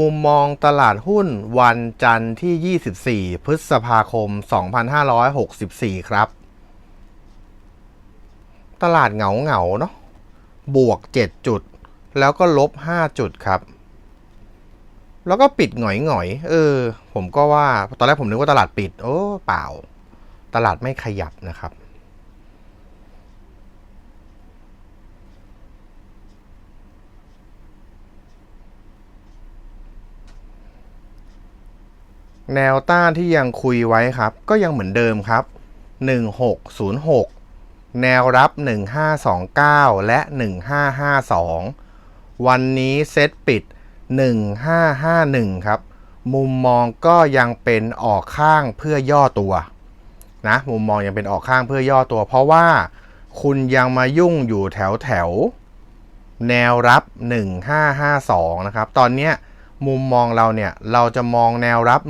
มุมมองตลาดหุ้นวันจันทร์ที่ 24 พฤษภาคม 2564 ครับ ตลาดเหงาเหงาเนาะ บวก 7 จุด แล้วก็ลบ 5 จุดครับ แล้วก็ปิดหงอยหงอยเออ ผมก็ว่า ตอนแรกผมนึกว่าตลาดปิด โอ้ เปล่า ตลาดไม่ขยับนะครับ แนวต้านที่ยังคุยไว้ครับ ก็ยังเหมือนเดิมครับ 1606 แนวรับ 1529 และ 1552 วันนี้เซตปิด 1551 ครับ มุมมองก็ยังเป็นออกข้างเพื่อย่อตัวนะมุมมองยังเป็นออกข้างเพื่อย่อตัว เพราะว่าคุณยังมายุ่งอยู่แถวแถวแนวรับ 1552 นะครับ ตอนเนี้ย มุมมองเราเนี่ย เราจะมองแนวรับ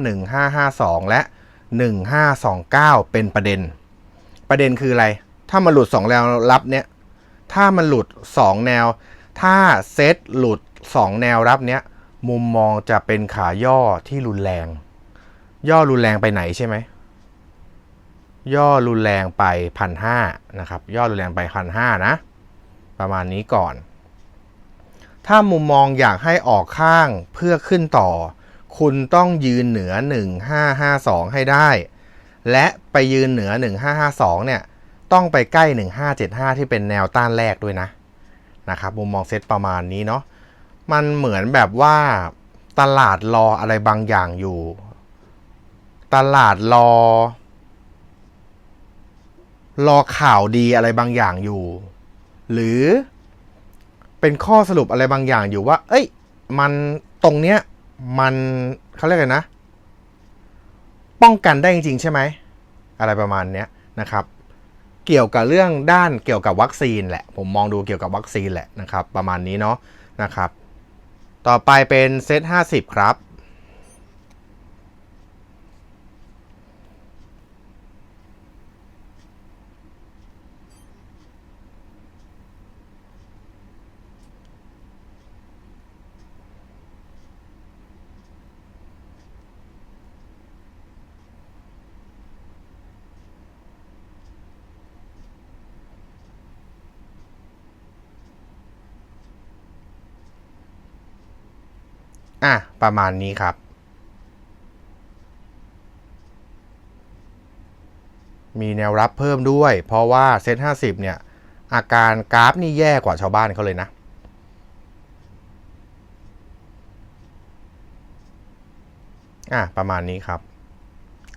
1552 และ 1529 เป็นประเด็น ประเด็นคืออะไร ถ้ามันหลุด 2 แนวรับเนี่ย ถ้ามันหลุด 2 แนว ถ้าเซตหลุด 2 แนวรับเนี้ย มุมมองจะเป็นขาย่อที่รุนแรง ย่อรุนแรงไปไหนใช่ไหม ย่อรุนแรงไปพันห้านะครับ ย่อรุนแรงไปพันห้านะ ประมาณนี้ก่อน ถ้ามุมมองอยากให้ออกข้างเพื่อขึ้นต่อ คุณต้องยืนเหนือ 1552 ให้ได้ และไปยืนเหนือ 1552 เนี่ย ต้องไปใกล้ 1575 ที่เป็นแนวต้านแรกด้วยนะนะครับมุมมองเซตประมาณนี้เนาะมันเหมือนแบบว่าตลาดรออะไรบางอย่างอยู่ ตลาดรอ รอข่าวดีอะไรบางอย่างอยู่ หรือ เป็นข้อสรุปอะไรบางอย่างอยู่ว่า เอ้ย มันตรงเนี้ย มันเขาเรียกอะไรนะ ป้องกันได้จริงๆ ใช่ไหม อะไรประมาณเนี้ยนะครับ เกี่ยวกับเรื่องด้านเกี่ยวกับวัคซีนแหละ ผมมองดูเกี่ยวกับวัคซีนแหละนะครับ ประมาณนี้เนาะนะครับ ต่อไปเป็นเซต50 ครับ อะ ประมาณนี้ครับ มีแนวรับเพิ่มด้วย เพราะว่าเซต50เนี่ย อาการกราฟนี่แย่กว่าชาวบ้านเขาเลยนะอะ ประมาณนี้ครับ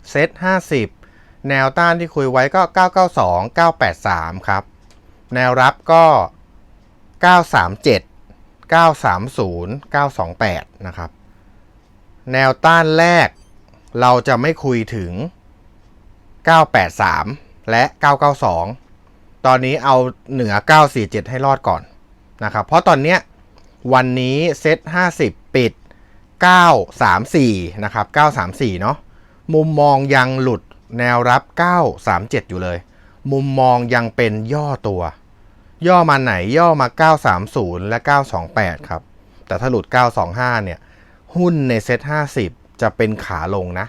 เซต50 แนวต้านที่คุยไว้ก็ 992 983 ครับ แนวรับก็ 937 930 928 นะครับ แนวต้านแรกเราจะไม่คุยถึง 983 และ 992 ตอนนี้เอาเหนือ 947 ให้รอดก่อนนะครับ เพราะตอนเนี้ยวันนี้เซต50 ปิด 934 นะครับ 934 เนาะ มุมมองยังหลุดแนวรับ 937 อยู่เลย มุมมองยังเป็นย่อตัว ย่อมาไหนย่อมา 930 และ 928 ครับ แต่ถ้าหลุด 925 เนี่ย หุ้นในเซ็ต50 จะเป็นขาลงนะ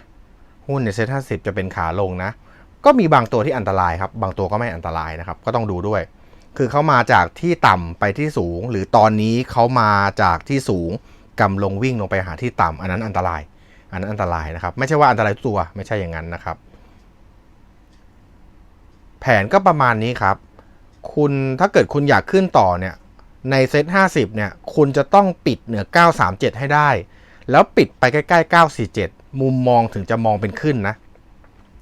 หุ้นในเซ็ต50 จะเป็นขาลงนะ ก็มีบางตัวที่อันตรายครับ บางตัวก็ไม่อันตรายนะครับ ก็ต้องดูด้วย คือเขามาจากที่ต่ำไปที่สูง หรือตอนนี้เขามาจากที่สูงกำลงวิ่งลงไปหาที่ต่ำอันนั้นอันตราย อันนั้นอันตรายนะครับ ไม่ใช่ว่าอันตรายตัว ไม่ใช่อย่างนั้นนะครับ แผนก็ประมาณนี้ครับ คุณถ้าเกิดคุณอยากขึ้นต่อเนี่ยในเซต50 เนี่ย คุณจะต้องปิดเหนือ 937 ให้ได้ แล้วปิดไปใกล้ๆ 947 มุมมองถึงจะมองเป็นขึ้นนะ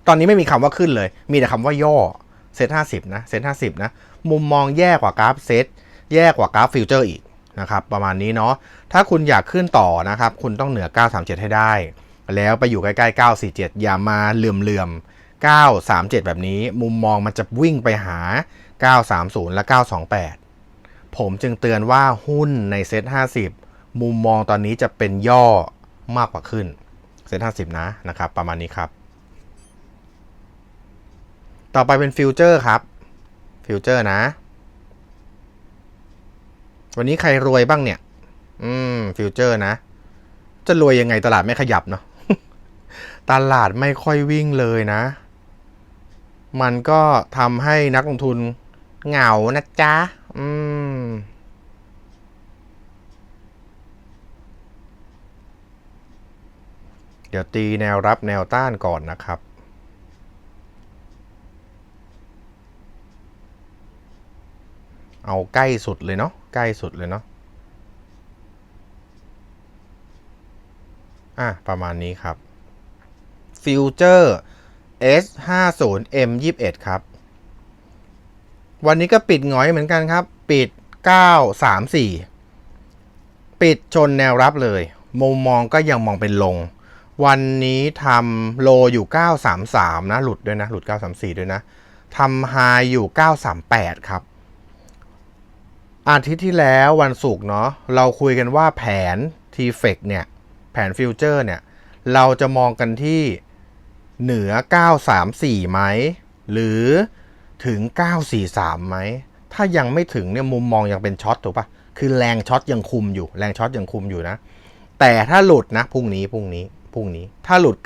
ตอนนี้ไม่มีคำว่าขึ้นเลย มีแต่คำว่าย่อเซต50 นะ เซต50 นะ มุมมองแย่กว่ากราฟเซตแย่กว่ากราฟฟิวเจอร์อีกนะครับ ประมาณนี้เนาะ ถ้าคุณอยากขึ้นต่อนะครับ คุณต้องเหนือ 937 ให้ได้ แล้วไปอยู่ใกล้ๆ 947 อย่ามาเหลื่อมๆ 937 แบบนี้ มุมมองมันจะวิ่งไปหา 930 และ 928 ผมจึงเตือนว่าหุ้นในเซ็ต50 มุมมองตอนนี้จะเป็นย่อมากกว่าขึ้นเซ็ต50 นะนะครับ ประมาณนี้ครับ ต่อไปเป็นฟิวเจอร์ครับ ฟิวเจอร์นะ วันนี้ใครรวยบ้างเนี่ย อืม ฟิวเจอร์นะ จะรวยยังไงตลาดไม่ขยับเนาะตลาดไม่ค่อยวิ่งเลยนะ มันก็ทำให้นักลงทุน เหงานะจ๊ะ อืม เดี๋ยวตีแนวรับแนวต้านก่อนนะครับ เอาใกล้สุดเลยเนาะ ใกล้สุดเลยเนาะ อะ ประมาณนี้ครับฟิวเจอร์ S 5 0 M 21ครับ วันนี้ก็ปิดหงอยเหมือนกันครับ ปิด 9 3 4 ปิดชนแนวรับเลย มุมมองก็ยังมองเป็นลง วันนี้ทำโลอยู่ 933 นะ หลุดด้วยนะ หลุด 934 ด้วยนะทำไฮอยู่ 938 ครับ อาทิตย์ที่แล้ววันศุกร์เนาะเราคุยกันว่าแผน t f e c เนี่ย แผนฟิวเจอร์เนี่ย เราจะมองกันที่เหนือ 934ไหม หรือ ถึง 943ไหม ถ้ายังไม่ถึงเนี่ยมุมมองยังเป็นช็อตถูกปะคือแรงช็อตยังคุมอยู่ แรงช็อตยังคุมอยู่นะ แต่ถ้าหลุดนะพรุ่งนี้พรุ่งนี้พรุ่งนี้ ถ้าหลุด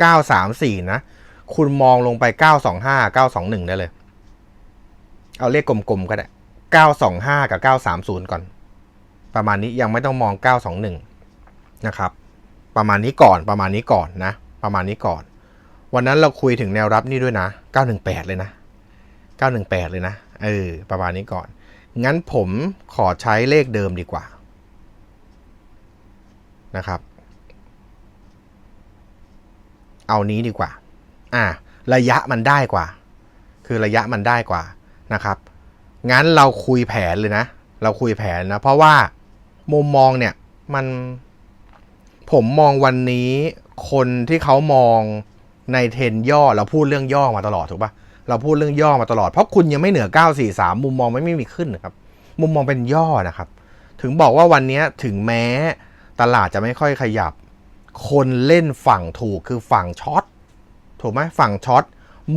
934 นะ คุณมองลงไป 925 921 ได้เลย เอาเลขกลมๆก็ได้ 925 กับ 930 ก่อน ประมาณนี้ยังไม่ต้องมอง 921 นะครับ ประมาณนี้ก่อนประมาณนี้ก่อนนะ ประมาณนี้ก่อน วันนั้นเราคุยถึงแนวรับนี่ด้วยนะ 918 เลยนะ 918 เลยนะ เออ ประมาณนี้ก่อน งั้นผมขอใช้เลขเดิมดีกว่า นะครับ เอานี้ดีกว่า อ่า ระยะมันได้กว่า คือระยะมันได้กว่านะครับ งั้นเราคุยแผนเลยนะ เราคุยแผนนะ เพราะว่ามุมมองเนี่ยมันผมมองวันนี้คนที่เขามองในเทรนย่อเราพูดเรื่องย่อมาตลอดถูกปะ เราพูดเรื่องย่อมาตลอด เพราะคุณยังไม่เหนือ 943 มุมมองไม่ไม่มีขึ้นนะครับมุมมองเป็นย่อนะครับ ถึงบอกว่าวันนี้ถึงแม้ตลาดจะไม่ค่อยขยับ คนเล่นฝั่งถูกคือฝั่งช็อตถูกไหมฝั่งช็อต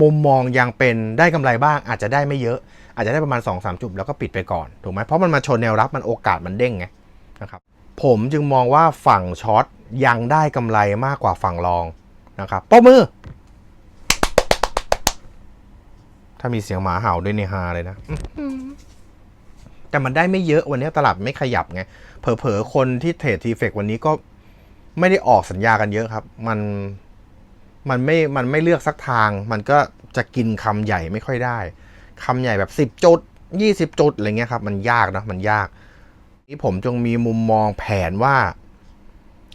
มุมมองยังเป็นได้กำไรบ้าง อาจจะได้ไม่เยอะ อาจจะได้ประมาณ 2-3 จุดแล้วก็ปิดไปก่อนถูกไหมเพราะมันมาชนแนวรับมันโอกาสมันเด้งไงนะครับผมจึงมองว่าฝั่งช็อตยังได้กำไรมากกว่าฝั่งรองนะครับปมือ ถ้ามีเสียงหมาเห่าด้วยในฮาเลยนะ แต่มันได้ไม่เยอะวันนี้ตลาดไม่ขยับไง เผลอๆ คนที่เทรดทีเฟกวันนี้ก็ไม่ได้ออกสัญญากันเยอะครับ มันมันไม่ มันไม่เลือกสักทาง มันก็จะกินคำใหญ่ไม่ค่อยได้คำใหญ่แบบสิบจุดยี่สิบจุดอะไรเงี้ยครับ มันยากนะ มันยาก นี่ผมจงมีมุมมองแผนว่า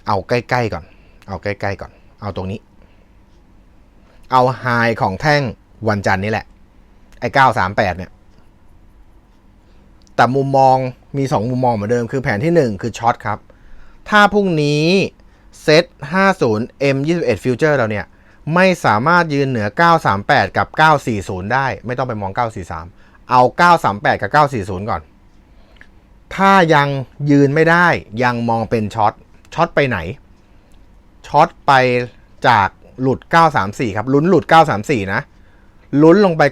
เอาใกล้ๆก่อน เอาใกล้ๆก่อน เอาตรงนี้ เอาไฮของแท่งวันจันทร์นี่แหละ ไอ้เก้าสามแปดเนี่ย แต่มุมมองมี2มุมมองเหมือนเดิม คือแผนที่1คือช็อตครับ ถ้าพรุ่งนี้เซต50 M 21 Future เราเนี่ย ไม่สามารถยืนเหนือ 938 กับ 940 ได้ ไม่ต้องไปมอง 943 เอา 938 กับ 940 ก่อน ถ้ายังยืนไม่ได้ยังมองเป็นช็อตช็อตไปไหนช็อตไปจากหลุด 934 ครับลุ้นหลุด 934 นะ ลุ้นลงไป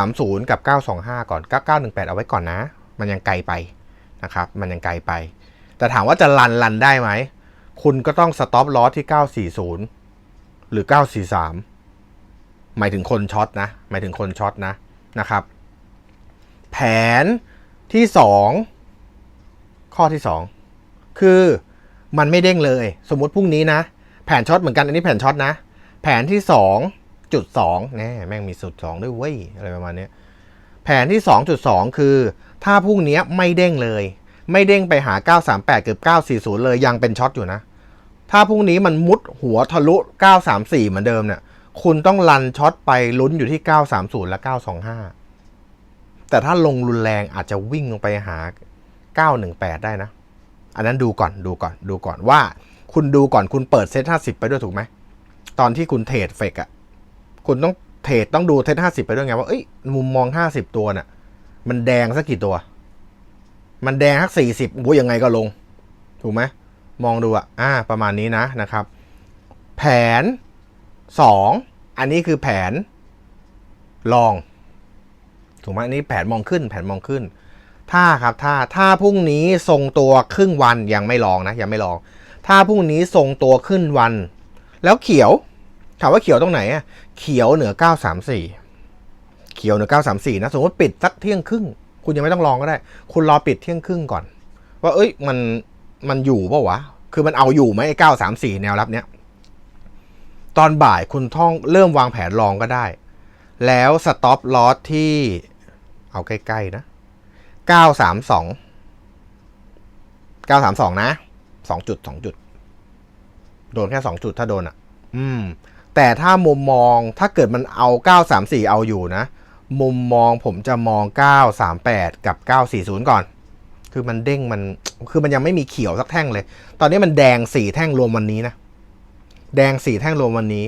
930 กับ 925 ก่อน 9918 เอาไว้ก่อนนะ มันยังไกลไปนะครับ มันยังไกลไป แต่ถามว่าจะรันรันได้ไหม คุณก็ต้องสต็อปลอสที่ 940 หรือ 943 หมายถึงคนช็อตนะ หมายถึงคนช็อตนะนะครับ แผนที่ 2 ข้อที่ 2 คือมันไม่เด้งเลย สมมุติพรุ่งนี้นะ แผนช็อตเหมือนกัน อันนี้แผนช็อตนะ แผนที่ 2 จุด2แน่แม่งมีสุด2ด้วยเว้ยอะไรประมาณนี้แผนที่ 2.2 คือ ถ้าพรุ่งนี้ไม่เด้งเลย ไม่เด้งไปหา 938เกือบ940 เลยยังเป็นช็อตอยู่นะ ถ้าพรุ่งนี้มันมุดหัวทะลุ 934 เหมือนเดิมเนี่ยคุณต้องรันช็อตไปลุ้นอยู่ที่ 930 และ 925 แต่ถ้าลงรุนแรงอาจจะวิ่งลงไปหา 918 ได้นะ อันนั้นดูก่อนดูก่อนดูก่อนว่า คุณดูก่อนคุณเปิดเซต50 ไปด้วยถูกไหมตอนที่คุณเทรดเฟกอะ คุณต้องเทรดต้องดูเซต50ไปด้วยไงว่าเอ้ยมุมมอง50ตัวน่ะ มันแดงสักกี่ตัว มันแดงสักสี่สิบโอ้ยยังไงก็ลง ถูกไหมมองดูอะอ่า ประมาณนี้นะนะครับ แผนสองอันนี้คือแผนลอง ถูกไหมอันนี้แผนมองขึ้น แผนมองขึ้น ถ้าครับถ้าถ้าพรุ่งนี้ทรงตัวครึ่งวันยังไม่ลองนะยังไม่ลอง ถ้าพรุ่งนี้ทรงตัวขึ้นวัน แล้วเขียวถามว่าเขียวตรงไหนอะ เขียวเหนือ 934 เขียวเหนือ 934 นะสมมติปิดสักเที่ยงครึ่ง คุณยังไม่ต้องลองก็ได้ คุณรอปิดเที่ยงครึ่งก่อน ว่า เอ้ย มัน มันอยู่ปล่าวะ คือมันเอาอยู่ไหมไอ้ 934 แนวรับเนี้ย ตอนบ่ายคุณท่องเริ่มวางแผนลองก็ได้ แล้วสต็อปลอสที่ เอาใกล้ ๆ นะ 932 932 นะ 2 จุด 2 จุด โดนแค่ 2 จุดถ้าโดนอะ อืม แต่ถ้ามุมมองถ้าเกิดมันเอา 934 เอาอยู่นะ มุมมองผมจะมอง 938 กับ 940 ก่อน คือมันเด้งมันคือมันยังไม่มีเขียวสักแท่งเลย ตอนนี้มันแดง 4 แท่งรวมวันนี้นะ แดง 4 แท่งรวมวันนี้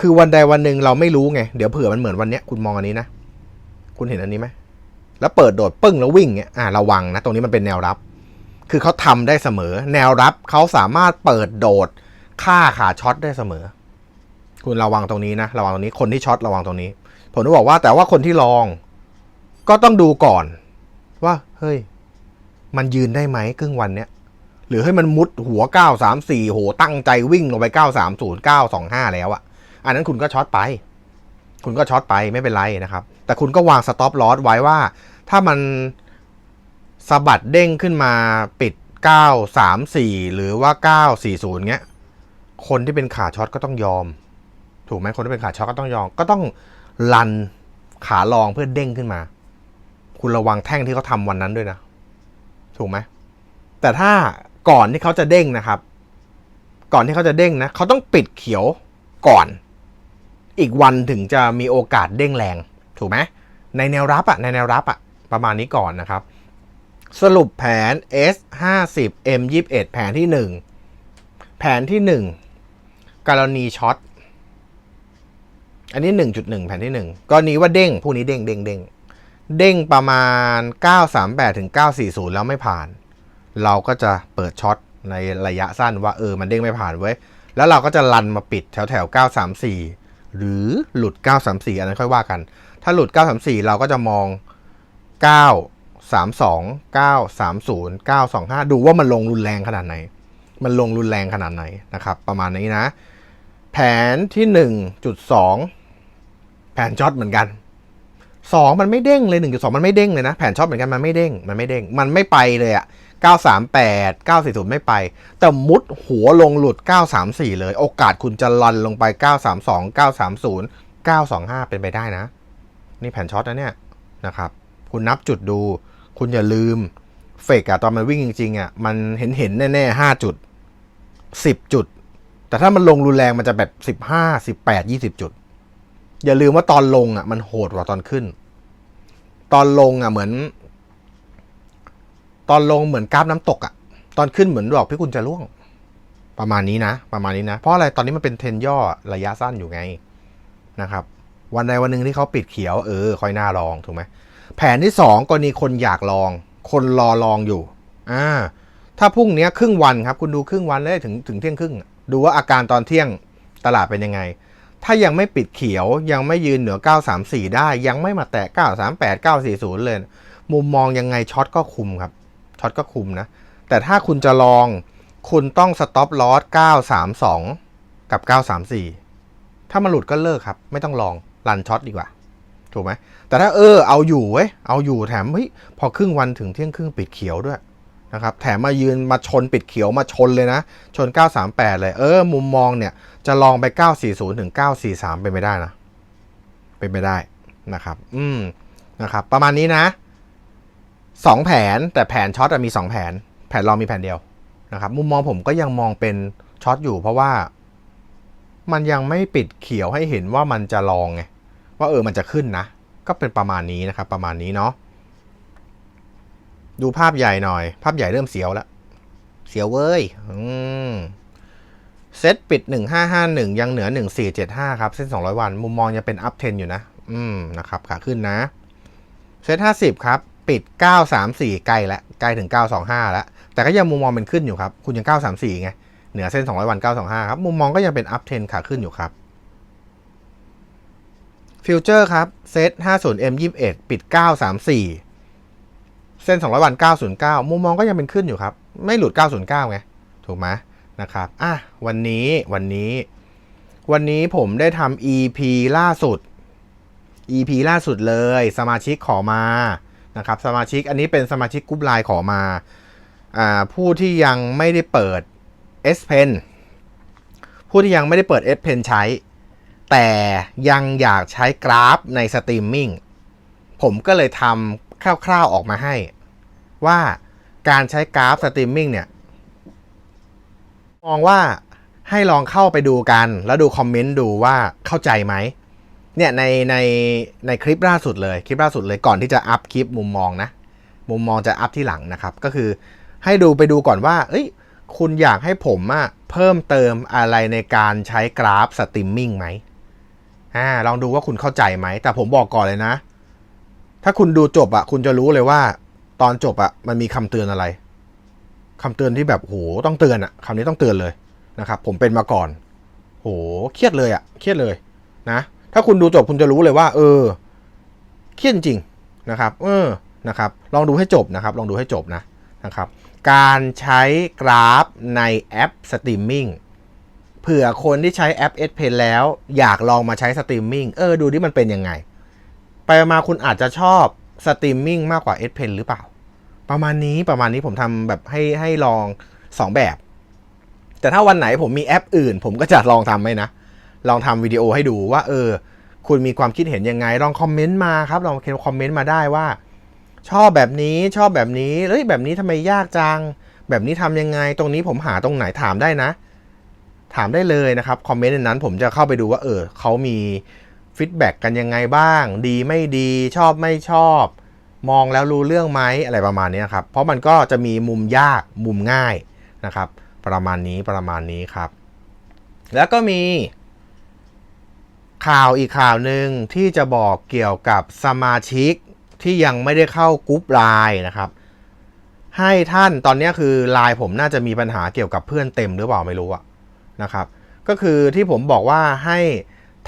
คือวันใดวันหนึ่งเราไม่รู้ไง เดี๋ยวเผื่อมันเหมือนวันนี้คุณมองอันนี้นะ คุณเห็นอันนี้ไหมแล้วเปิดโดดปึ้งแล้ววิ่งเงี้ยอ่าระวังนะ ตรงนี้มันเป็นแนวรับ คือเขาทำได้เสมอ แนวรับเขาสามารถเปิดโดดฆ่าขาช็อตได้เสมอ คุณระวังตรงนี้นะระวังตรงนี้คนที่ช็อตระวังตรงนี้ ผมต้องบอกว่าแต่ว่าคนที่ลอง ก็ต้องดูก่อน ว่าเฮ้ย มันยืนได้ไหมครึ่งวันเนี้ยหรือให้มันมุดหัว 934 โห ตั้งใจวิ่งลงไป 930 925 แล้วอะอันนั้นคุณก็ช็อตไป คุณก็ช็อตไปไม่เป็นไรนะครับ แต่คุณก็วางสต็อปลอสไว้ว่า ถ้ามันสะบัดเด้งขึ้นมาปิด 934 หรือว่า 940 เงี้ย คนที่เป็นขาช็อตก็ต้องยอม ถูกไหมคนที่เป็นขาช็อตก็ต้องยอมก็ต้องลันขาลองเพื่อเด้งขึ้นมา คุณระวังแท่งที่เขาทำวันนั้นด้วยนะ ถูกไหมแต่ถ้าก่อนที่เขาจะเด้งนะครับ ก่อนที่เขาจะเด้งนะเขาต้องปิดเขียวก่อน อีกวันถึงจะมีโอกาสเด้งแรง ถูกไหมในแนวรับอะในแนวรับอะประมาณนี้ก่อนนะครับ สรุปแผน S 5 0 M 21แผนที่ 1 แผนที่ 1 กรณีช็อต อันนี้ 1.1 แผ่นที่ 1กรณีว่าเด้งผู้นี้เด้งเด้งเด้งเด้งประมาณ 938ถึง940 แล้วไม่ผ่าน เราก็จะเปิดช็อตในระยะสั้นว่าเออมันเด้งไม่ผ่านเว้ยแล้วเราก็จะลันมาปิดแถวแถว934 หรือหลุด 934 อันนั้นค่อยว่ากัน ถ้าหลุด 934 เราก็จะมอง 932 930 925 ดูว่ามันลงรุนแรงขนาดไหน มันลงรุนแรงขนาดไหนนะครับ ประมาณนี้นะ แผนที่ 1.2 แผนช็อตเหมือนกัน2มันไม่เด้งเลย1.2มันไม่เด้งเลยนะ แผนช็อตเหมือนกันมันไม่เด้งมันไม่เด้งมันไม่ไปเลยอะ938 940ไม่ไป แต่มุดหัวลงหลุด934เลย โอกาสคุณจะลันลงไป932 930 925เป็นไปได้นะ นี่แผนช็อตนะเนี่ยนะครับ คุณนับจุดดู คุณอย่าลืมเฟกอะตอนมันวิ่งจริงๆอะมันเห็นเห็นแน่ๆห้าจุดสิบจุด แต่ถ้ามันลงรุนแรงมันจะแบบสิบห้าสิบแปดยี่สิบจุด อย่าลืมว่าตอนลงอะมันโหดกว่าตอนขึ้น ตอนลงอะเหมือน ตอนลงเหมือนกราฟน้ำตกอะ ตอนขึ้นเหมือนดอกพี่คุณจะร่วง ประมาณนี้นะ ประมาณนี้นะ เพราะอะไรตอนนี้มันเป็นเทรนย่อระยะสั้นอยู่ไงนะครับ วันใดวันหนึ่งที่เขาปิดเขียวเออค่อยน่าลองถูกไหมแผนที่2กรณีคนอยากลอง คนรอลองอยู่อ่าถ้าพรุ่งนี้ครึ่งวันครับ คุณดูครึ่งวันเลยถึงถึงเที่ยงครึ่งดูว่าอาการตอนเที่ยงตลาดเป็นยังไง ถ้ายังไม่ปิดเขียวยังไม่ยืนเหนือ 934 ได้ยังไม่มาแตะ 938 940 เลย มุมมองยังไงช็อตก็คุมครับช็อตก็คุมนะ แต่ถ้าคุณจะลองคุณต้องสต็อปลอส932 กับ 934 ถ้ามันหลุดก็เลิกครับ ไม่ต้องลองรันช็อตดีกว่า ถูกไหมแต่ถ้าเออเอาอยู่เว้ยเอาอยู่แถมเฮ้ยพอครึ่งวันถึงเที่ยงครึ่งปิดเขียวด้วยนะครับแถมมายืนมาชนปิดเขียวมาชนเลยนะ ชน 938 เลย เออ มุมมองเนี่ย จะลองไป 940 ถึง 943 เป็นไปได้นะ เป็นไปได้นะครับ อืม นะครับ ประมาณนี้นะสองแผน แต่แผนช็อตมีสองแผน แผนรองมีแผนเดียวนะครับ มุมมองผมก็ยังมองเป็นช็อตอยู่เพราะว่า มันยังไม่ปิดเขียวให้เห็นว่ามันจะลองไง ว่าเออ มันจะขึ้นนะ ก็เป็นประมาณนี้นะครับ ประมาณนี้เนาะ ดูภาพใหญ่หน่อย ภาพใหญ่เริ่มเสียวแล้ว เสียวเว้ย อืม เซตปิด 1551 ยังเหนือ 1475 ครับ เส้น 200 วัน มุมมองยังเป็นอัพเทนอยู่นะ อืม นะครับ ขาขึ้นนะ เซต50 ครับ ปิด 934 ใกล้ล้วใกล้ถึง 925 แล้ว แต่ก็ยังมุมมองเป็นขึ้นอยู่ครับ คุณยัง 934 ไง เหนือเส้น 200 วัน 925 ครับ มุมมองก็ยังเป็นอัพเทนขาขึ้นอยู่ครับ ฟิวเจอร์ครับ เซต 50M 21 ปิด 934 เส้น 200 วัน 909 มุมมองก็ยังเป็นขึ้นอยู่ครับ ไม่หลุด 909 ไง ถูกไหม นะครับอะวันนี้วันนี้ วันนี้ผมได้ทำ EP ล่าสุด EP ล่าสุดเลย สมาชิกขอมานะครับ สมาชิกอันนี้เป็นสมาชิกกรุ๊ปไลน์ขอมาอ่าผู้ที่ยังไม่ได้เปิด S Pen ผู้ที่ยังไม่ได้เปิด S Pen ใช้ แต่ยังอยากใช้กราฟในสตรีมมิ่งผมก็เลยทำคร่าวๆออกมาให้ ว่าการใช้กราฟสตรีมมิ่งเนี่ย มองว่าให้ลองเข้าไปดูกัน แล้วดูคอมเมนต์ดูว่าเข้าใจไหมเนี่ยในในในคลิปล่าสุดเลยคลิปล่าสุดเลยก่อนที่จะอัพคลิปมุมมองนะ มุมมองจะอัพที่หลังนะครับ ก็คือให้ดูไปดูก่อนว่า เอ้ย คุณอยากให้ผมอะเพิ่มเติมอะไรในการใช้กราฟสตรีมมิ่งไหมอ่าลองดูว่าคุณเข้าใจไหม แต่ผมบอกก่อนเลยนะ ถ้าคุณดูจบอะคุณจะรู้เลยว่า ตอนจบอะมันมีคำเตือนอะไร คำเตือนที่แบบโหต้องเตือนอะคำนี้ต้องเตือนเลยนะครับ ผมเป็นมาก่อน โหเครียดเลยอะเครียดเลยนะถ้าคุณดูจบคุณจะรู้เลยว่า เออ เครียดจริงนะครับ เออนะครับ ลองดูให้จบนะครับ ลองดูให้จบนะนะครับ การใช้กราฟในแอปสตรีมมิ่งเผื่อคนที่ใช้แอป S Pen แล้ว อยากลองมาใช้สตรีมมิ่งเออดูดิมันเป็นยังไง ไปมาคุณอาจจะชอบสตรีมมิ่งมากกว่า S Pen หรือเปล่า ประมาณนี้ประมาณนี้ผมทำแบบให้ให้ลอง 2 แบบ แต่ถ้าวันไหนผมมีแอปอื่น ผมก็จะลองทำไหมนะ ลองทำวิดีโอให้ดูว่า เออ คุณมีความคิดเห็นยังไง ลองคอมเมนต์มาครับ ลองคอมเมนต์มาได้ว่า ชอบแบบนี้ชอบแบบนี้เอ้ยแบบนี้ทำไมยากจัง แบบนี้ทำยังไง ตรงนี้ผมหาตรงไหนถามได้นะ ถามได้เลยนะครับคอมเมนต์ในนั้น ผมจะเข้าไปดูว่า เออเขามีฟีดแบ็กกันยังไงบ้าง ดีไม่ดีชอบไม่ชอบ มองแล้วรู้เรื่องไหมอะไรประมาณนี้ครับ เพราะมันก็จะมีมุมยากมุมง่ายนะครับ ประมาณนี้ประมาณนี้ครับ แล้วก็มีข่าวอีกข่าวหนึ่งที่จะบอกเกี่ยวกับสมาชิกที่ยังไม่ได้เข้ากรุ๊ปไลน์นะครับ ให้ท่านตอนนี้คือไลน์ผมน่าจะมีปัญหาเกี่ยวกับเพื่อนเต็มหรือเปล่าไม่รู้อะนะครับ ก็คือที่ผมบอกว่าให้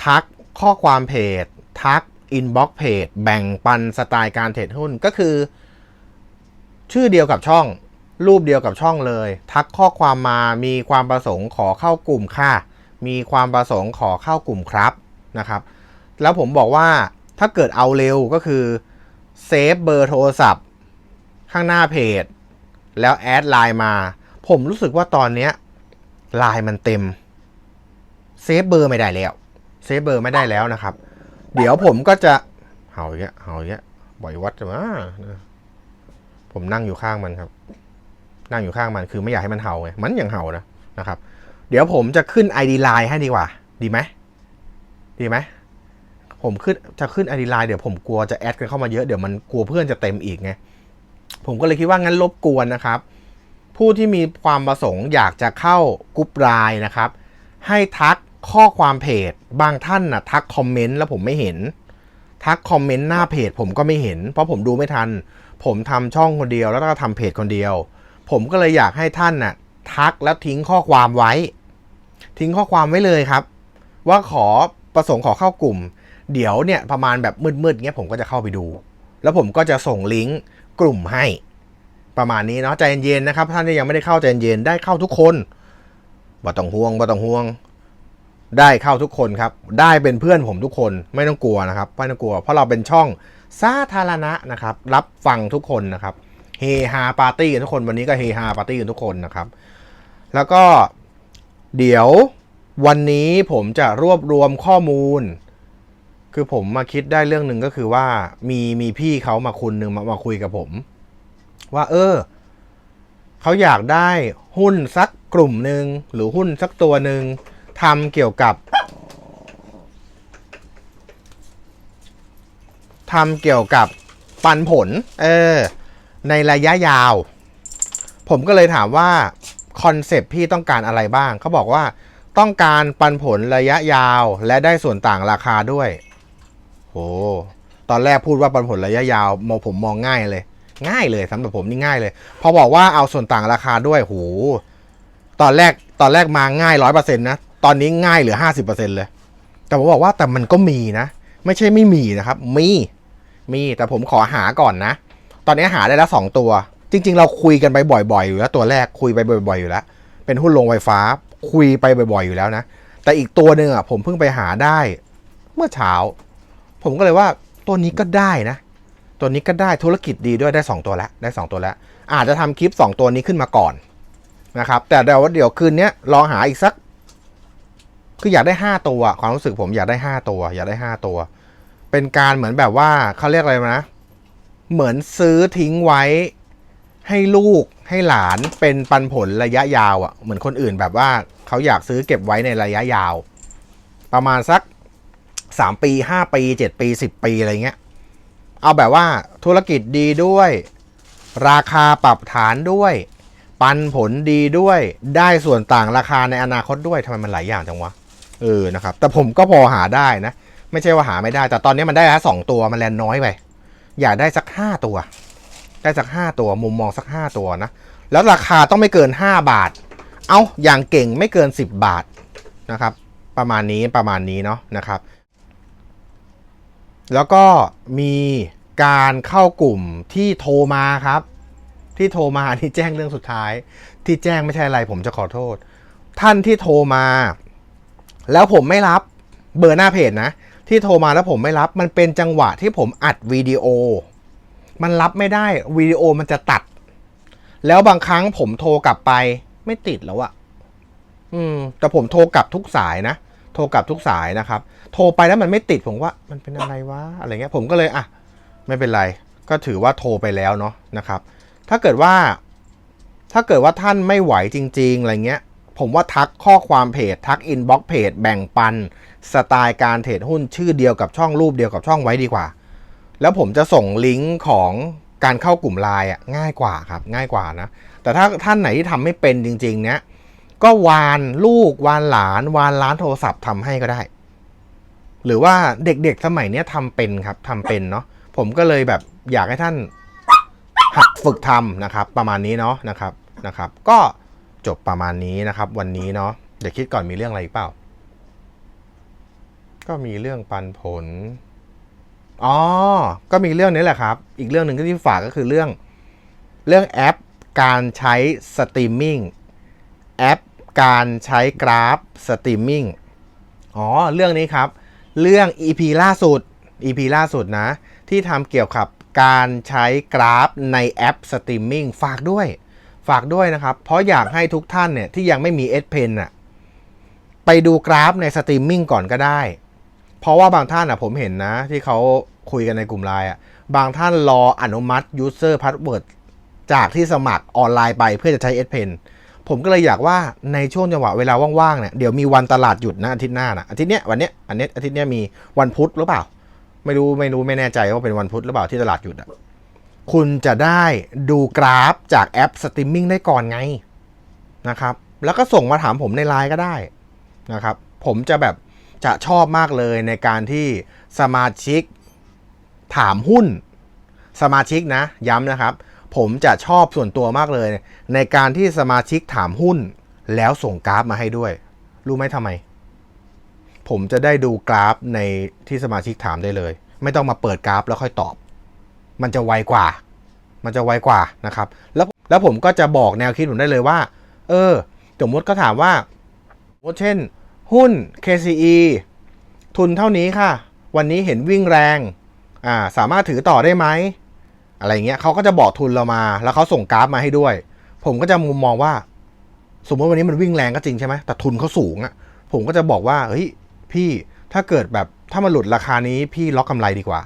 ทักข้อความเพจ ทัก อินบ็อกเพจแบ่งปันสไตล์การเทรดหุ้นก็คือ ชื่อเดียวกับช่อง รูปเดียวกับช่องเลย ทักข้อความมามีความประสงค์ขอเข้ากลุ่มค่ะ มีความประสงค์ขอเข้ากลุ่มครับนะครับ แล้วผมบอกว่าถ้าเกิดเอาเร็วก็คือเซฟเบอร์โทรศัพท์ ข้างหน้าเพจ แล้วแอดไลน์มา ผมรู้สึกว่าตอนนี้ไลน์มันเต็มเซฟเบอร์ไม่ได้แล้วเซฟเบอร์ไม่ได้แล้วนะครับ เดี๋ยวผมก็จะเห่าอย่างเงี้ยเห่าอย่างเงี้ยบ่อยวัดจะมาผมนั่งอยู่ข้างมันครับ นั่งอยู่ข้างมันคือไม่อยากให้มันเห่าไงมันยังเห่านะนะครับ เดี๋ยวผมจะขึ้น ID Line ให้ดีกว่า ดีไหมดีไหมผมขึ้นจะขึ้น ID Line เดี๋ยวผมกลัวจะแอดกันเข้ามาเยอะเดี๋ยวมันกลัวเพื่อนจะเต็มอีกไงผมก็เลยคิดว่างั้นรบกวนนะครับ ผู้ที่มีความประสงค์อยากจะเข้ากรุ๊ปไลน์นะครับ ให้ทัก ข้อความเพจ บางท่านนะทักคอมเมนต์แล้วผมไม่เห็น ทักคอมเมนต์หน้าเพจผมก็ไม่เห็น เพราะผมดูไม่ทัน ผมทำช่องคนเดียวแล้วก็ทำเพจคนเดียว ผมก็เลยอยากให้ท่านน่ะทักแล้วทิ้งข้อความไว้ ทิ้งข้อความไว้เลยครับ ว่าขอประสงค์ขอเข้ากลุ่ม เดี๋ยวเนี่ยประมาณแบบมืดๆเงี้ยผมก็จะเข้าไปดู แล้วผมก็จะส่งลิงก์กลุ่มให้ ประมาณนี้เนาะใจเย็นๆนะครับ ท่านที่ยังไม่ได้เข้าใจเย็นได้เข้าทุกคนบ่ต้องห่วงบ่ต้องห่วง ได้เข้าทุกคนครับ ได้เป็นเพื่อนผมทุกคนไม่ต้องกลัวนะครับไม่ต้องกลัว เพราะเราเป็นช่องสาธารณะนะครับ รับฟังทุกคนนะครับเฮฮาปาร์ตี้กันทุกคนวันนี้ก็เฮฮาปาร์ตี้กันทุกคนนะครับ แล้วก็เดี๋ยววันนี้ผมจะรวบรวมข้อมูล คือผมมาคิดได้เรื่องหนึ่งก็คือว่ามีมีพี่เขามาคุณหนึ่งมามาคุยกับผม ว่า เออเขาอยากได้หุ้นสักกลุ่มหนึ่งหรือหุ้นสักตัวหนึ่ง ทำเกี่ยวกับทำเกี่ยวกับปันผล เออ ในระยะยาว ผมก็เลยถามว่าคอนเซปต์พี่ต้องการอะไรบ้าง เขาบอกว่าต้องการปันผลระยะยาวและได้ส่วนต่างราคาด้วย โห ตอนแรกพูดว่าปันผลระยะยาวมองผมมองง่ายเลย ง่ายเลยสำหรับผมนี่ง่ายเลย พอบอกว่าเอาส่วนต่างราคาด้วย โห ตอนแรกตอนแรกมาง่ายร้อยเปอร์เซ็นต์นะ ตอนนี้ง่ายเหลือห้าสิบเปอร์เซ็นเลย แต่ผมบอกว่าแต่มันก็มีนะ ไม่ใช่ไม่มีนะครับ มี มีแต่ผมขอหาก่อนนะ ตอนนี้หาได้แล้วสองตัว จริง ๆ เราคุยกันไปบ่อยๆอยู่แล้วตัวแรกคุยไปบ่อยๆอยู่แล้ว เป็นหุ้นโรงไฟฟ้า คุยไปบ่อยๆอยู่แล้วนะ แต่อีกตัวหนึ่งอะผมเพิ่งไปหาได้ เมื่อเช้า ผมก็เลยว่าตัวนี้ก็ได้นะ ตัวนี้ก็ได้ธุรกิจดีด้วยได้ 2 ตัวแล้วได้ 2 ตัวแล้ว อาจจะทำคลิป 2 ตัวนี้ขึ้นมาก่อนนะครับแต่เดี๋ยวเดี๋ยวคืนนี้ลองหาอีกสัก คืออยากได้5ตัว ความรู้สึกผมอยากได้5ตัว อยากได้5ตัว เป็นการเหมือนแบบว่าเขาเรียกอะไรนะ เหมือนซื้อทิ้งไว้ ให้ลูกให้หลานเป็นปันผลระยะยาวอะ่ะ เหมือนคนอื่นแบบว่าเขาอยากซื้อเก็บไว้ในระยะยาว ประมาณสัก3ปี5ปี7ปี10ปีอะไรเงี้ย เอาแบบว่าธุรกิจดีด้วย ราคาปรับฐานด้วย ปันผลดีด้วย ได้ส่วนต่างราคาในอนาคตด้วยทำไมมันหลายอย่างจังวะ เออนะครับ แต่ผมก็พอหาได้นะ ไม่ใช่ว่าหาไม่ได้ แต่ตอนนี้มันได้แค่สองตัวมันแลนน้อยไปอยากได้สักห้าตัว ได้สักห้าตัวมุมมองสักห้าตัวนะ แล้วราคาต้องไม่เกิน5บาท เอาอย่างเก่งไม่เกิน10บาทนะครับ ประมาณนี้ประมาณนี้เนาะนะครับ แล้วก็มีการเข้ากลุ่มที่โทรมาครับ ที่โทรมาที่แจ้งเรื่องสุดท้าย ที่แจ้งไม่ใช่อะไรผมจะขอโทษ ท่านที่โทรมา แล้วผมไม่รับเบอร์หน้าเพจนะ ที่โทรมาแล้วผมไม่รับ มันเป็นจังหวะที่ผมอัดวิดีโอ มันรับไม่ได้วิดีโอมันจะตัด แล้วบางครั้งผมโทรกลับไปไม่ติดแล้วอะอืม แต่ผมโทรกลับทุกสายนะ โทรกลับทุกสายนะครับ โทรไปแล้วมันไม่ติดผมว่า มันเป็นอะไรวะอะไรเงี้ย ผมก็เลยอะไม่เป็นไร ก็ถือว่าโทรไปแล้วเนาะนะครับ ถ้าเกิดว่า ถ้าเกิดว่าท่านไม่ไหวจริง ๆ อะไรเงี้ย ผมว่าทักข้อความเพจ ทักอินบ็อกเพจ แบ่งปัน สไตล์การเทรดหุ้นชื่อเดียวกับช่องรูปเดียวกับช่องไว้ดีกว่า แล้วผมจะส่งลิงก์ของการเข้ากลุ่มไลน์อะง่ายกว่าครับง่ายกว่านะ แต่ถ้าท่านไหนที่ทำไม่เป็นจริง ๆ เนี้ยก็วานลูกวานหลาน วานร้านโทรศัพท์ทำให้ก็ได้ หรือว่าเด็กๆสมัยเนี้ยทำเป็นครับทำเป็นเนาะผมก็เลยแบบอยากให้ท่านหัดฝึกทำนะครับ ประมาณนี้เนาะนะครับนะครับ ก็ จบประมาณนี้นะครับ วันนี้เนาะเดี๋ยวคิดก่อนมีเรื่องอะไรอีกเปล่า ก็มีเรื่องปันผลอ๋อก็มีเรื่องนี้แหละครับ อีกเรื่องหนึ่งที่ฝากก็คือเรื่อง เรื่องแอปการใช้สตรีมมิ่งแอปการใช้กราฟสตรีมมิ่งอ๋อ เรื่องนี้ครับ เรื่อง EP ล่าสุด EP ล่าสุดนะ ที่ทำเกี่ยวกับการใช้กราฟในแอปสตรีมมิ่งฝากด้วย ฝากด้วยนะครับ เพราะอยากให้ทุกท่านเนี่ยที่ยังไม่มี S Pen น่ะไปดูกราฟในสตรีมมิ่งก่อนก็ได้ เพราะว่าบางท่านอะผมเห็นนะ ที่เขาคุยกันในกลุ่มไลน์อะบางท่านรออนุมัติ user password จากที่สมัครออนไลน์ไปเพื่อจะใช้ S Pen ผมก็เลยอยากว่าในช่วงจังหวะเวลาว่างๆเนี่ยเดี๋ยวมีวันตลาดหยุดนะอาทิตย์หน้านะอาทิตย์เนี้ยวันเนี้ยอันเนี้ยอาทิตย์เนี้ยมีวันพุธหรือเปล่า ไม่รู้ไม่รู้ไม่แน่ใจว่าเป็นวันพุธหรือเปล่าที่ตลาดหยุดอะ คุณจะได้ดูกราฟจากแอปสตรีมมิ่งได้ก่อนไงนะครับ แล้วก็ส่งมาถามผมในไลน์ก็ได้นะครับ ผมจะแบบจะชอบมากเลยในการที่สมาชิกถามหุ้น สมาชิกนะ ย้ำนะครับ ผมจะชอบส่วนตัวมากเลย ในการที่สมาชิกถามหุ้น แล้วส่งกราฟมาให้ด้วย รู้ไหมทำไม ผมจะได้ดูกราฟในที่สมาชิกถามได้เลย ไม่ต้องมาเปิดกราฟแล้วค่อยตอบ มันจะไวกว่า มันจะไวกว่านะครับ แล้วแล้วผมก็จะบอกแนวคิดผมได้เลยว่า เออสมมติก็ถามว่าสมมติเช่น หุ้น KCE ทุนเท่านี้ค่ะ วันนี้เห็นวิ่งแรงอ่าสามารถถือต่อได้ไหมอะไรเงี้ยเขาก็จะบอกทุนเรามา แล้วเขาส่งกราฟมาให้ด้วย ผมก็จะมุมมองว่า สมมติวันนี้มันวิ่งแรงก็จริงใช่ไหมแต่ทุนเขาสูงอะ่ะผมก็จะบอกว่าเฮ้ยพี่ถ้าเกิดแบบถ้ามันหลุดราคานี้พี่ล็อกกำไรดีกว่า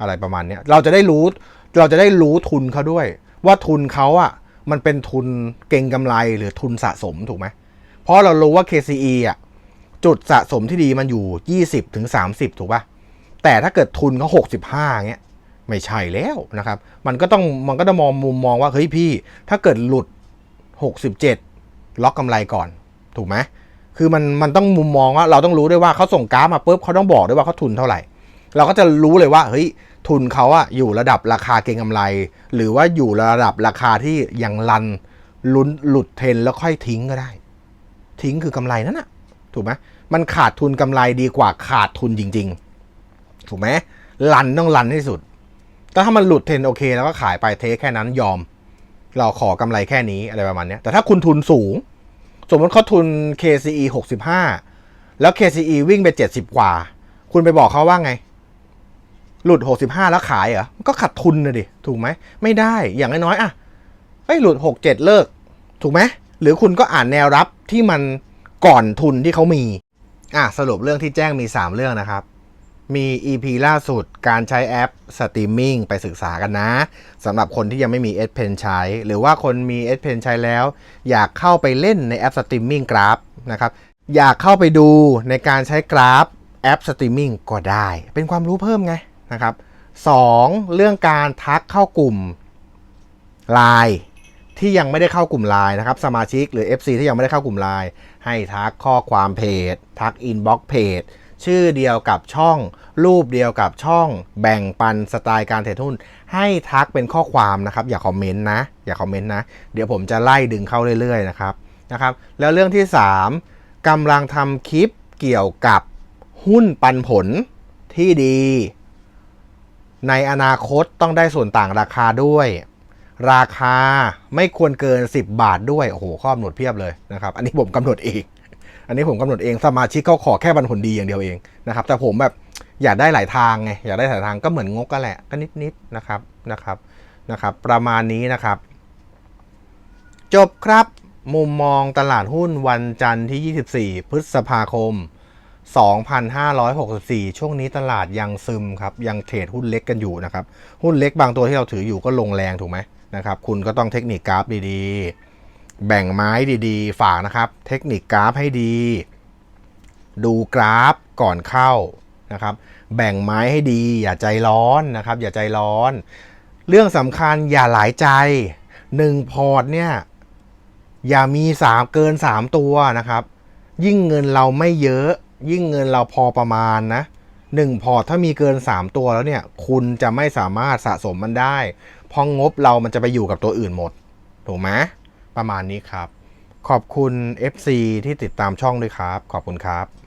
อะไรประมาณนี้เราจะได้รู้เราจะได้รู้ทุนเขาด้วย ว่าทุนเขาอะ่ะมันเป็นทุนเก่งกำไรหรือทุนสะสมถูกไหมเพราะเรารู้ว่า KCE อะจุดสะสมที่ดีมันอยู่ 20ถึง30 ถูกปะแต่ถ้าเกิดทุนเขา65เงี้ยไม่ใช่แล้วนะครับ มันก็ต้องมันก็ต้องมองมุมมองว่าเฮ้ยพี่ ถ้าเกิดหลุด 67 ล็อกกำไรก่อน ถูกไหมคือมันมันต้องมุมมองว่าเราต้องรู้ด้วยว่าเขาส่งกราฟมาปุ๊บเขาต้องบอกด้วยว่าเขาทุนเท่าไหร่ เราก็จะรู้เลยว่าเฮ้ยทุนเขาอะอยู่ระดับราคาเก็งกำไร หรือว่าอยู่ระดับราคาที่ยังรันลุ้นหลุดเทรนแล้วค่อยทิ้งก็ได้ ทิ้งคือกำไรนั่นน่ะถูกไหมมันขาดทุนกำไรดีกว่าขาดทุนจริง ๆ ถูกไหมรันต้องรันที่สุดแต่ถ้ามันหลุดเทรนโอเค แล้วก็ขายไปเทแค่นั้นยอม เราขอกำไรแค่นี้อะไรประมาณนี้แต่ถ้าคุณทุนสูง สมมติเขาทุน KCE 65 แล้ว KCE วิ่งไป 70 กว่า คุณไปบอกเขาว่าไง หลุด 65 แล้วขายเหรอ ก็ขาดทุนนะดิ ถูกไหม ไม่ได้ อย่างน้อยๆอะเอ้หลุด 67 เลิก ถูกไหม หรือคุณก็อ่านแนวรับที่มันก่อนทุนที่เขามี อะ สรุปเรื่องที่แจ้งมี 3 เรื่องนะครับ มี EP ล่าสุด การใช้แอปสตรีมมิ่งไปศึกษากันนะสำหรับคนที่ยังไม่มี S Pen ใช้ หรือว่าคนมี S Pen ใช้แล้ว อยากเข้าไปเล่นในแอปสตรีมมิ่งกราฟนะครับ อยากเข้าไปดูในการใช้กราฟแอปสตรีมมิ่งก็ได้ เป็นความรู้เพิ่มไง นะครับ 2. เรื่องการทักเข้ากลุ่ม Line ที่ยังไม่ได้เข้ากลุ่ม Line นะครับ สมาชิกหรือ FC ที่ยังไม่ได้เข้ากลุ่ม Line ให้ทักข้อความเพจ ทักอินบ็อกเพจชื่อเดียวกับช่อง รูปเดียวกับช่อง แบ่งปันสไตล์การเทรดหุ้น ให้ทักเป็นข้อความนะครับ อย่าคอมเมนต์นะ อย่าคอมเมนต์นะ เดี๋ยวผมจะไล่ดึงเข้าเรื่อยๆนะครับนะครับ แล้วเรื่องที่ 3กำลังทำคลิปเกี่ยวกับหุ้นปันผลที่ดี ในอนาคตต้องได้ส่วนต่างราคาด้วย ราคาไม่ควรเกิน 10 บาทด้วย โอ้โห ข้อกำหนดเพียบเลยนะครับ อันนี้ผมกำหนดเอง อันนี้ผมกำหนดเอง สมาชิกเขาขอแค่บันผลดีอย่างเดียวเองนะครับ แต่ผมแบบอยากได้หลายทางไง อยากได้หลายทางก็เหมือนงกก็แหละ ก็นิดๆนะครับ นะครับ นะครับ ประมาณนี้นะครับ จบครับ มุมมองตลาดหุ้นวันจันทร์ที่ 24 พฤษภาคม 2,564 ช่วงนี้ตลาดยังซึมครับ ยังเทรดหุ้นเล็กกันอยู่นะครับ หุ้นเล็กบางตัวที่เราถืออยู่ก็ลงแรงถูกไหมนะครับ คุณก็ต้องเทคนิคกราฟดีๆ แบ่งไม้ดีๆ ฝากนะครับ เทคนิคกราฟให้ดี ดูกราฟก่อนเข้านะครับ แบ่งไม้ให้ดี อย่าใจร้อนนะครับ อย่าใจร้อน เรื่องสำคัญอย่าหลายใจ 1 พอร์ตเนี่ย อย่ามี 3 เกิน 3 ตัวนะครับ ยิ่งเงินเราไม่เยอะ ยิ่งเงินเราพอประมาณนะ1พอร์ตถ้ามีเกิน 3 ตัวแล้วเนี่ย คุณจะไม่สามารถสะสมมันได้พองบเรามันจะไปอยู่กับตัวอื่นหมด ถูกไหมประมาณนี้ครับ ขอบคุณ FC ที่ติดตามช่องด้วยครับ ขอบคุณครับ